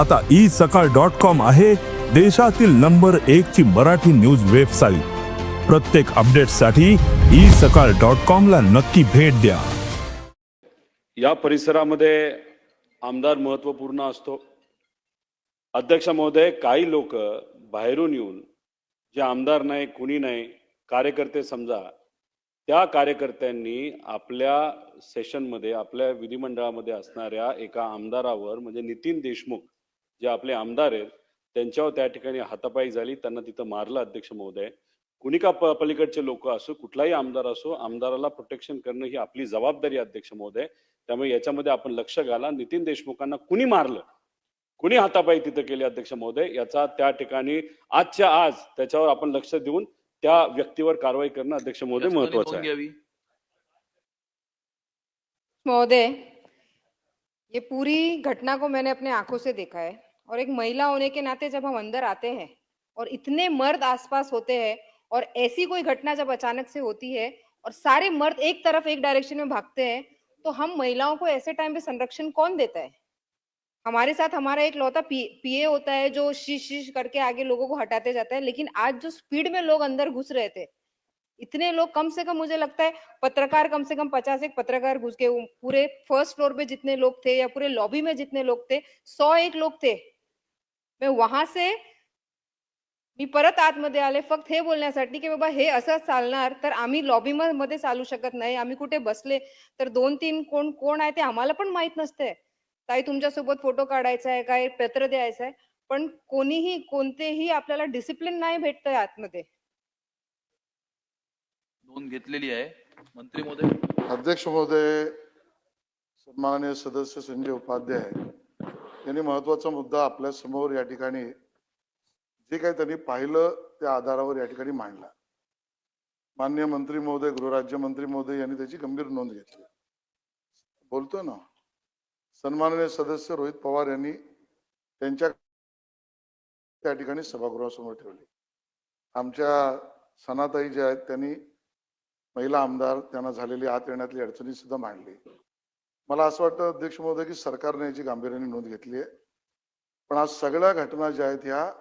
आता ई सकाळ dot com आहे देशातील नंबर एक ची मराठी न्यूज वेबसाईट. प्रत्येक अपडेटसाठी ई सकाळ डॉट कॉम ला नक्की भेट द्या. या परिसरामध्ये आमदार महत्त्वपूर्ण असतो. अध्यक्ष महोदय काही लोक बाहेरून येऊन जे आमदार नाही कुणी नाही कार्यकर्ते समजा त्या कार्यकर्त्यांनी आपल्या सेशनमध्ये आपल्या विधिमंडळामध्ये असणाऱ्या एका आमदारावर म्हणजे नितीन देशमुख जे आपले आमदार आहेत त्यांच्यावर त्या ठिकाणी हातापाई झाली. त्यांना तिथं मारलं अध्यक्ष महोदय. कुणी का पलीकडचे लोक असो कुठलाही आमदार असो आमदाराला प्रोटेक्शन करणं ही आपली जबाबदारी आहे, अध्यक्ष महोदय. त्यामुळे याच्यामध्ये आपण लक्ष घाला. नितीन देशमुखांना कुणी मारलं? कुणी हातापाई तिथं केले अध्यक्ष महोदय? याचा त्या ठिकाणी आजच्या आज त्याच्यावर आपण लक्ष देऊन त्या व्यक्तीवर कारवाई करणं अध्यक्ष महोदय महत्वाचं आहे. घ्यावी? महोदय ये पूरी घटना को मैंने अपने आंखों से देखा है। और एक महिला होने के नाते जब हम अंदर आते हैं और इतने मर्द आसपास होते हैं और ऐसी कोई घटना जब अचानक से होती है और सारे मर्द एक तरफ़ एक डायरेक्शन में भागते हैं तो हम महिलाओं को ऐसे टाइम पे संरक्षण कौन देता है? हमारे साथ हमारा एक लौता पी, पीए होता है जो शीश शीश करके आगे लोगों को हटाते जाता है, लेकिन आज जो स्पीड में लोग अंदर घुस रहे थे, इतने लोग कम से कम मुझे लगता है पत्रकार कम से कम पचास एक पत्रकार घुस के, पूरे फ़र्स्ट फ्लोर पे जितने लोग थे या पूरे लॉबी में जितने लोग थे, सौ एक लोग थे। मैं वहां से मी परत आतमध्ये आले फक्त हे बोलण्यासाठी की बाबा हे असं चालणार तर आम्ही लॉबी मध्ये चालू शकत नाही आम्ही कुठे बसले तर दोन तीन कोण कोण आहे ते आम्हाला पण माहीत नसते. ताई तुमच्यासोबत फोटो काढायचा आहे काय पत्र द्यायचं आहे पण कोणीही कोणतेही आपल्याला डिसिप्लिन नाही भेटतंय आतमध्ये. नोंद घेतलेली आहे. मंत्री महोदय. अध्यक्ष महोदय सन्माननीय सदस्य संजय उपाध्याय. यांनी महत्त्वाचा मुद्दा आपल्यासमोर या ठिकाणी जे काही त्यांनी पाहिलं त्या आधारावर या ठिकाणी मांडला. मान्य मंत्री महोदय गृहराज्यमंत्री महोदय यांनी त्याची गंभीर नोंद घेतली. बोलतो ना? सन्माननीय सदस्य रोहित पवार यांनी त्यांच्या त्या ठिकाणी सभागृहासमोर ठेवली. आमच्या सनाताई ज्या आहेत त्यांनी महिला आमदार त्यांना झालेली आत येण्यातली अडचणी सुद्धा मांडली. मला असं वाटतं अध्यक्ष महोदय की सरकारने याची गांभीर्याने नोंद घेतली आहे पण आज सगळ्या घटना ज्या आहेत ह्या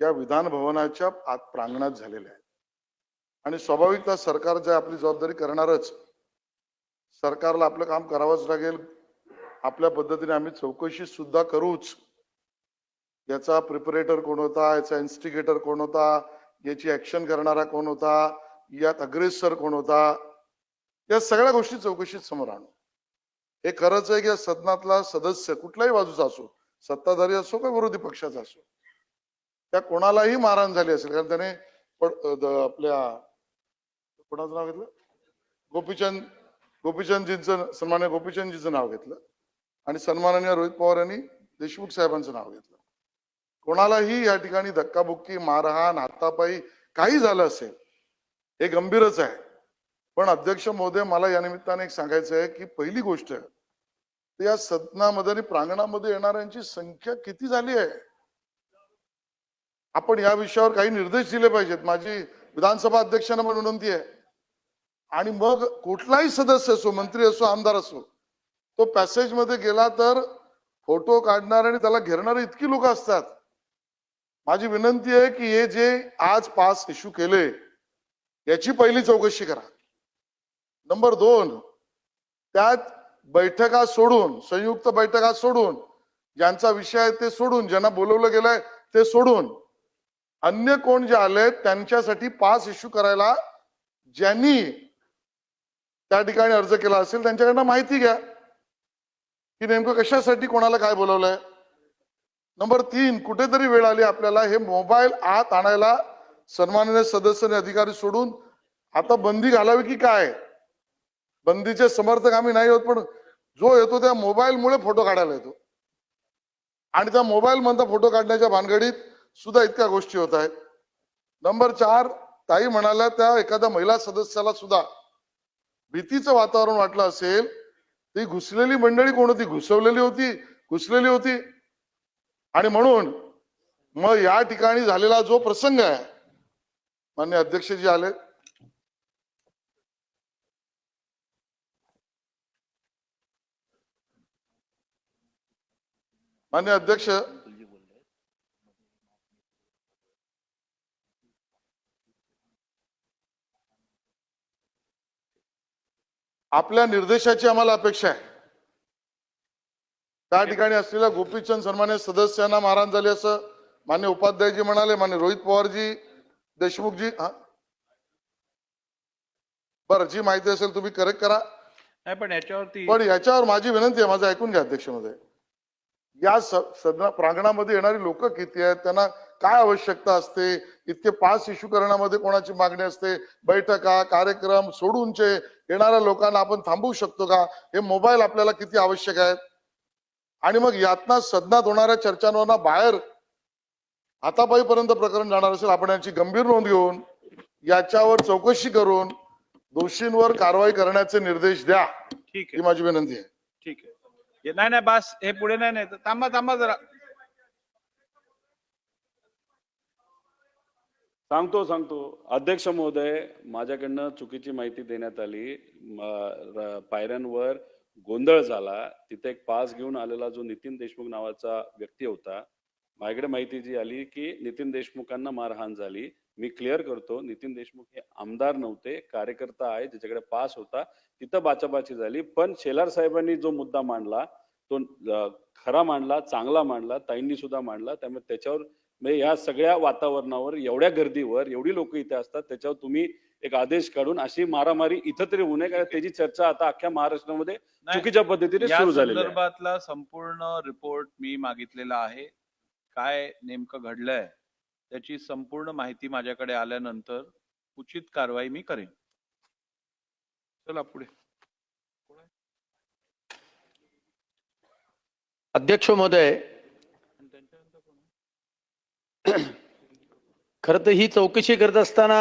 या विधान भवनाच्या आत प्रांगणात झालेल्या आहेत. आणि स्वाभाविकता सरकार जे आपली जबाबदारी करणारच सरकारला आपलं काम करावंच लागेल. आपल्या पद्धतीने आम्ही चौकशी सुद्धा करूच. याचा प्रिपरेटर कोण होता याचा इन्स्टिगेटर कोण होता याची ऍक्शन करणारा कोण होता यात अग्रेसर कोण होता या सगळ्या गोष्टी चौकशीत समोर आणू. हे खरंच आहे की सदनातला सदस्य कुठल्याही बाजूचा असो सत्ताधारी असो का विरोधी पक्षाचा असो त्या कोणालाही मारहाण झाली असेल कारण त्याने आपल्या कोणाचं नाव घेतलं? गोपीचंद गोपीचंदजींचं सन्मान्य गोपीचंदजीचं नाव घेतलं. आणि सन्माननीय रोहित पवार यांनी देशमुख साहेबांचं नाव घेतलं. कोणालाही या ठिकाणी धक्काबुक्की मारहाण हातापायी काही झालं असेल हे गंभीरच आहे. पण अध्यक्ष महोदय मला या निमित्ताने एक सांगायचं आहे की पहिली गोष्ट तर या सदनामध्ये आणि प्रांगणामध्ये येणाऱ्यांची संख्या किती झाली आहे? आपण या विषयावर काही निर्देश दिले पाहिजेत. माझी विधानसभा अध्यक्षांना पण विनंती आहे. आणि मग कुठलाही सदस्य असो मंत्री असो आमदार असो तो पॅसेजमध्ये गेला तर फोटो काढणारे आणि त्याला घेरणारे इतकी लोक असतात. माझी विनंती आहे की हे जे आज पास इश्यू केले याची पहिली चौकशी करा. नंबर दोन त्यात बैठका सोडून संयुक्त बैठका सोडून ज्यांचा विषय आहे ते सोडून ज्यांना बोलवलं गेलंय ते सोडून अन्य कोण जे आले त्यांच्यासाठी पास इश्यू करायला ज्यांनी त्या ठिकाणी अर्ज केला असेल त्यांच्याकडनं माहिती घ्या. की नेमकं कशासाठी कोणाला काय बोलवलंय? नंबर तीन कुठेतरी वेळ आली आपल्याला हे मोबाईल आत आणायला सन्माननीय सदस्य आणि अधिकारी सोडून आता बंदी घालावी की काय? बंदीचे समर्थक आम्ही नाही होत पण जो येतो त्या मोबाईलमुळे फोटो काढायला येतो. आणि त्या मोबाईल मधला फोटो काढण्याच्या भानगडीत सुद्धा इतक्या गोष्टी होत आहेत. नंबर चार ताई म्हणाल्या त्या एखाद्या महिला सदस्याला सुद्धा भीतीचं वातावरण वाटलं असेल ती घुसलेली मंडळी कोण होती? घुसवलेली होती घुसलेली होती. आणि म्हणून मग या ठिकाणी झालेला जो प्रसंग आहे मान्य अध्यक्षजी आले मान्य अध्यक्ष आपल्या निर्देशाची आम्हाला अपेक्षा आहे. त्या ठिकाणी असलेल्या गोपीचंद सन्मान्य सदस्यांना मारहाण झाली असं मान्य उपाध्यायजी म्हणाले मान्य रोहित पवारजी देशमुखजी हा. बरं जी माहिती असेल तुम्ही करेक्ट करा. नाही पण याच्यावरती पण याच्यावर माझी विनंती आहे माझं ऐकून घ्या अध्यक्षमध्ये या सदना प्रांगणामध्ये येणारी लोक किती आहेत? त्यांना काय आवश्यकता असते? इतके पास इश्यू करण्यामध्ये कोणाची मागणी असते? बैठका कार्यक्रम सोडूनचे येणाऱ्या लोकांना आपण थांबवू शकतो का? हे मोबाईल आपल्याला किती आवश्यक आहेत? आणि मग यातना सदनात होणाऱ्या चर्चांवर बाहेर हातापाईपर्यंत प्रकरण जाणार असेल आपण याची गंभीर नोंद घेऊन याच्यावर चौकशी करून दोषींवर कारवाई करण्याचे निर्देश द्या. ठीक ही माझी विनंती आहे. ठीक आहे. नाही नाही बस हे पुढे नाही नाही थांबा थांबा जरा. सांगतो सांगतो. अध्यक्ष महोदय माझ्याकडनं चुकीची माहिती देण्यात आली. पायऱ्यांवर गोंधळ झाला. तिथे एक पास घेऊन आलेला जो नितीन देशमुख नावाचा व्यक्ती होता माझ्याकडे माहिती जी आली की नितीन देशमुखांना मारहाण झाली. मी क्लिअर करतो नितीन देशमुख हे आमदार नव्हते कार्यकर्ता आहे ज्याच्याकडे पास होता तिथं बाचाबाची झाली. पण शेलार साहेबांनी जो मुद्दा मांडला तो खरा मांडला चांगला मांडला ताईंनी सुद्धा मांडला. त्यामुळे त्याच्यावर म्हणजे या सगळ्या वातावरणावर एवढ्या गर्दीवर एवढी लोक इथे असतात त्याच्यावर तुम्ही एक आदेश काढून अशी मारामारी इथं तरी होऊ नये कारण त्याची चर्चा आता अख्ख्या महाराष्ट्रामध्ये चुकीच्या पद्धतीने सुरू आहे. संदर्भातला संपूर्ण रिपोर्ट मी मागितलेला आहे. काय नेमकं घडलंय? त्याची संपूर्ण माहिती माझ्याकडे आल्यानंतर उचित कारवाई मी करेन. चला पुढे. अध्यक्ष महोदय खर तर ही चौकशी करत असताना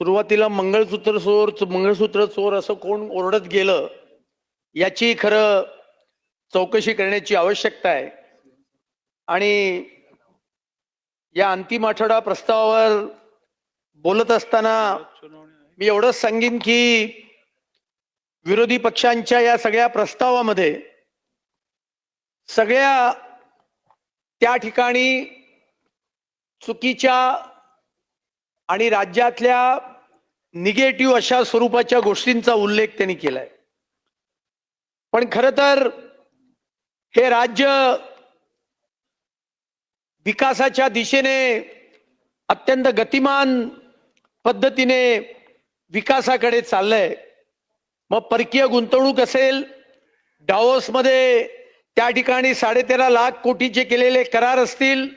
सुरुवातीला मंगळसूत्र चोर मंगळसूत्र चोर असं कोण ओरडत गेलं याची खरं चौकशी करण्याची आवश्यकता आहे. आणि या अंतिम आठवडा प्रस्तावावर बोलत असताना मी एवढंच सांगेन की विरोधी पक्षांच्या या सगळ्या प्रस्तावामध्ये सगळ्या त्या ठिकाणी चुकीच्या आणि राज्यातल्या निगेटिव्ह अशा स्वरूपाच्या गोष्टींचा उल्लेख त्यांनी केलाय. पण खर तर हे राज्य विकासाच्या दिशेने अत्यंत गतिमान पद्धतीने विकासाकडे चाललंय. मग परकीय गुंतवणूक असेल डावोसमध्ये त्या ठिकाणी साडेतेरा लाख कोटीचे केलेले करार असतील.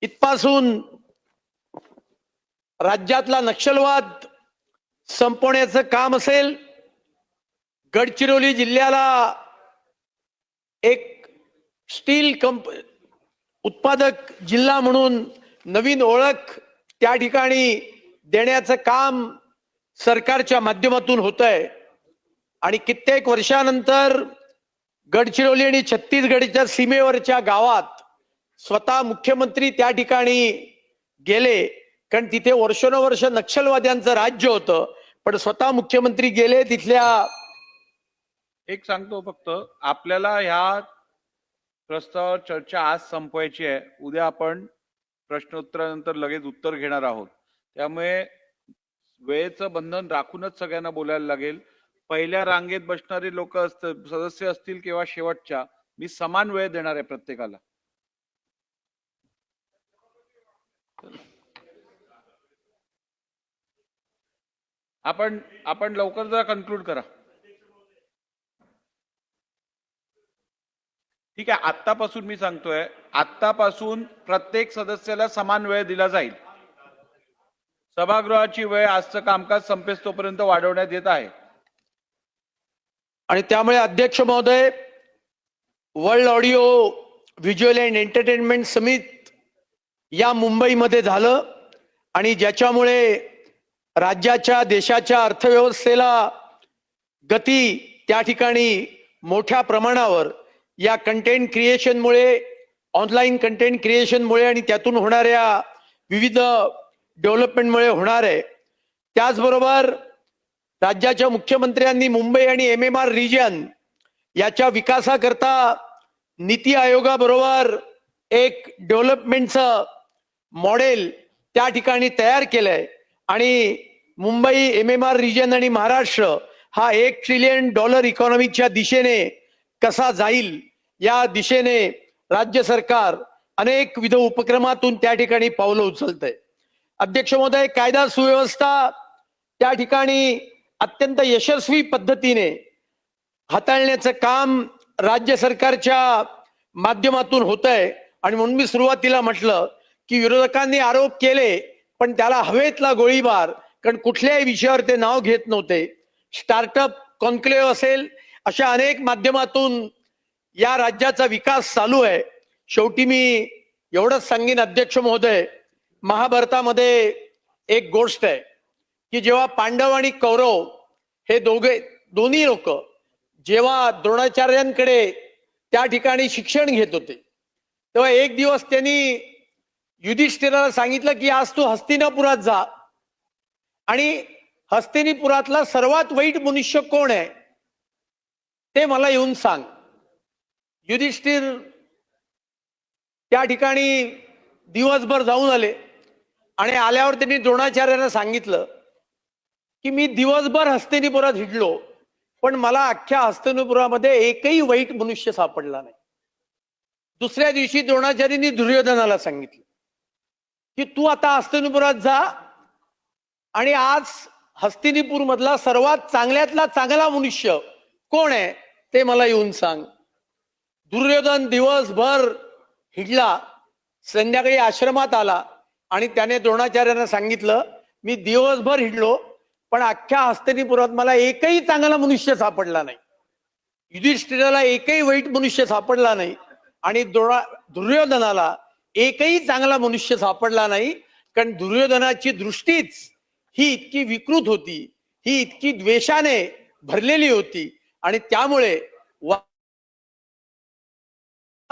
इथपासून राज्यातला नक्षलवाद संपवण्याचं काम असेल. गडचिरोली जिल्ह्याला एक स्टील कंप उत्पादक जिल्हा म्हणून नवीन ओळख त्या ठिकाणी देण्याचं काम सरकारच्या माध्यमातून होत आहे आणि कित्येक वर्षानंतर गडचिरोली आणि छत्तीसगडच्या सीमेवरच्या गावात स्वतः मुख्यमंत्री त्या ठिकाणी गेले. कारण तिथे वर्षानुवर्ष नक्षलवाद्यांचं राज्य होतं. पण स्वतः मुख्यमंत्री गेले तिथल्या एक सांगतो फक्त आपल्याला ह्या प्रस्ताव चर्चा आज संपवायची आहे. उद्या आपण प्रश्नोत्तरानंतर लगेच उत्तर घेणार आहोत. त्यामुळे वेळेचं बंधन राखूनच सगळ्यांना बोलायला लागेल. पहिल्या रांगेत बसणारे लोक असत सदस्य असतील किंवा शेवटच्या मी समान वेळ देणार आहे प्रत्येकाला. आपण आपण लवकर जरा कन्क्लूड करा. ठीक आहे आत्तापासून मी सांगतोय आत्तापासून प्रत्येक सदस्याला समान वेळ दिला जाईल. सभागृहाची वेळ आजचं कामकाज संपेस तोपर्यंत वाढवण्यात येत आहे. आणि त्यामुळे अध्यक्ष महोदय world audio visual and entertainment summit या मुंबईमध्ये झालं आणि ज्याच्यामुळे राज्याच्या देशाच्या अर्थव्यवस्थेला गती त्या ठिकाणी मोठ्या प्रमाणावर या कंटेंट क्रिएशनमुळे ऑनलाईन कंटेंट क्रिएशनमुळे आणि त्यातून होणाऱ्या विविध डेव्हलपमेंटमुळे होणार आहे. त्याचबरोबर राज्याच्या मुख्यमंत्र्यांनी मुंबई आणि एम एम आर रिजन याच्या विकासाकरता नीती आयोगाबरोबर एक डेव्हलपमेंटचं मॉडेल त्या ठिकाणी तयार केलंय. आणि Mumbai M M R region आणि महाराष्ट्र हा एक ट्रिलियन डॉलर इकॉनॉमीच्या दिशेने कसा जाईल या दिशेने राज्य सरकार अनेक विध उपक्रमातून त्या ठिकाणी पावलं उचलतंय. अध्यक्ष महोदय कायदा सुव्यवस्था त्या ठिकाणी अत्यंत यशस्वी पद्धतीने हाताळण्याचं काम राज्य सरकारच्या माध्यमातून होत आहे आणि म्हणून मी सुरुवातीला म्हटलं की विरोधकांनी आरोप केले पण त्याला हवेतला गोळीबार कारण कुठल्याही विषयावर ते नाव घेत नव्हते. स्टार्टअप कॉन्क्लेव्ह असेल अशा अनेक माध्यमातून या राज्याचा विकास चालू आहे. शेवटी मी एवढंच सांगेन अध्यक्ष महोदय महाभारतामध्ये एक गोष्ट आहे की जेव्हा पांडव आणि कौरव हे दोघे दोन्ही लोक जेव्हा द्रोणाचार्यांकडे त्या ठिकाणी शिक्षण घेत होते तेव्हा एक दिवस त्यांनी युधिष्ठिराला सांगितलं की आज तू हस्तिनापुरात जा. आणि हस्तिनीपुरातला सर्वात वाईट मनुष्य कोण आहे? ते मला येऊन सांग. युधिष्ठिर त्या ठिकाणी दिवसभर जाऊन आले आणि आल्यावर त्यांनी द्रोणाचार्यांना सांगितलं की मी दिवसभर हस्तिनीपुरात हिडलो पण मला अख्ख्या हस्तिनीपुरामध्ये एकही वाईट मनुष्य सापडला नाही. दुसऱ्या दिवशी द्रोणाचार्यांनी दुर्योधनाला सांगितलं की तू आता हस्तिनीपुरात जा आणि आज हस्तिनीपूर मधला सर्वात चांगल्यातला चांगला मनुष्य कोण आहे? ते मला येऊन सांग. दुर्योधन दिवसभर हिडला संध्याकाळी आश्रमात आला आणि त्याने द्रोणाचार्यांना सांगितलं मी दिवसभर हिडलो पण अख्ख्या हस्तिनीपुरात मला एकही चांगला मनुष्य सापडला नाही. युधिष्ठिराला एकही वाईट मनुष्य सापडला नाही आणि द्रोणा दुर्योधनाला एकही चांगला मनुष्य सापडला नाही कारण दुर्योधनाची दृष्टीच ही इतकी विकृत होती ही इतकी द्वेषाने भरलेली होती आणि त्यामुळे वा-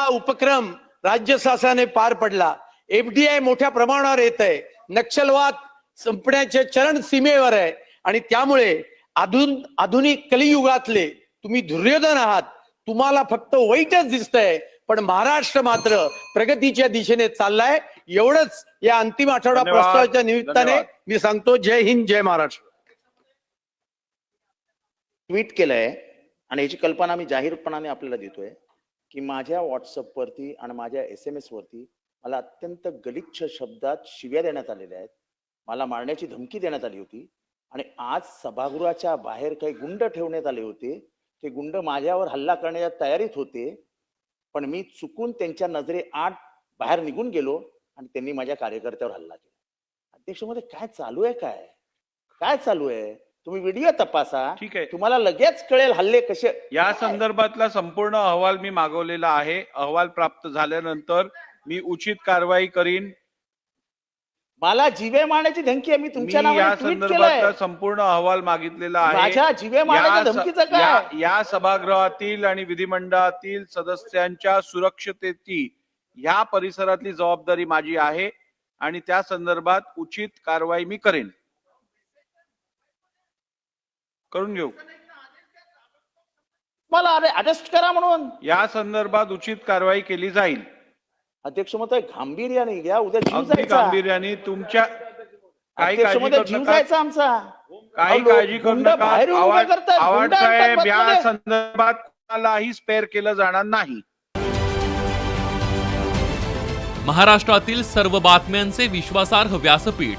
हा उपक्रम राज्य शासनाने पार पडला. एफडीआय मोठ्या प्रमाणावर येत आहे नक्षलवाद संपण्याच्या चरण सीमेवर आहे. आणि त्यामुळे आधुन आधुनिक कलियुगातले तुम्ही दुर्योधन आहात. तुम्हाला फक्त वाईटच दिसतंय. पण महाराष्ट्र मात्र प्रगतीच्या दिशेने चाललाय. एवढंच या अंतिम आठवडा. प्रस्तावाच्या निमित्ताने. मी सांगतो जय हिंद जय महाराष्ट्र. ट्विट केलंय. आणि याची कल्पना मी जाहीरपणाने आपल्याला देतोय की माझ्या व्हॉट्सअपवरती आणि माझ्या एस एम एस वरती मला अत्यंत गलिच्छ शब्दात शिव्या देण्यात आलेल्या आहेत. मला मारण्याची धमकी देण्यात आली होती आणि आज सभागृहाच्या बाहेर काही गुंड ठेवण्यात आले होते. ते गुंड माझ्यावर हल्ला करण्याच्या तयारीत होते. पण मी चुकून त्यांच्या नजरे आठ बाहेर निघून गेलो आणि त्यांनी माझ्या कार्यकर्त्यावर हल्ला केला. अध्यक्षमध्ये काय चालू आहे काय? काय चालू आहे? तुम्ही व्हिडिओ तपासा. ठीक आहे. तुम्हाला लगेच कळेल हल्ले कसे या संदर्भातला संपूर्ण अहवाल मी मागवलेला आहे. अहवाल प्राप्त झाल्यानंतर मी उचित कारवाई करीन. मला जीवे मारण्याची धमकी आहे. मी तुमच्या मी या नावाने ट्विट केलंय. संदर्भातला संपूर्ण अहवाल मागितलेला आहे. माझ्या जीवे या मारण्याच्या स- धमकीचं काय? या- या सभागृहातील आणि विधिमंडळातील सदस्यांच्या सुरक्षतेची ह्या परिसरातली जबाबदारी माझी आहे आणि त्या संदर्भात उचित कारवाई मी करेन. करून घेऊ. मला अरे अरेस्ट करा म्हणून. या संदर्भात उचित कारवाई केली जाईल. अध्यक्ष मत गांभीर्याने घ्या उद्या जीव अगदी जायचा. गांभीर्याने तुमच्या काही अध्यक्ष काळजी करू जीव नका जायचा आमचा. काही अहो, काळजी करू गुंड नका. बाहेर येऊन उभं आवाज करतात, आवाज गुंड आणतात साहेब या. संदर्भात कोणालाही स्पेअर केलं जाणार नाही. महाराष्ट्रातील सर्व बातम्यांचे विश्वासार्ह व्यासपीठ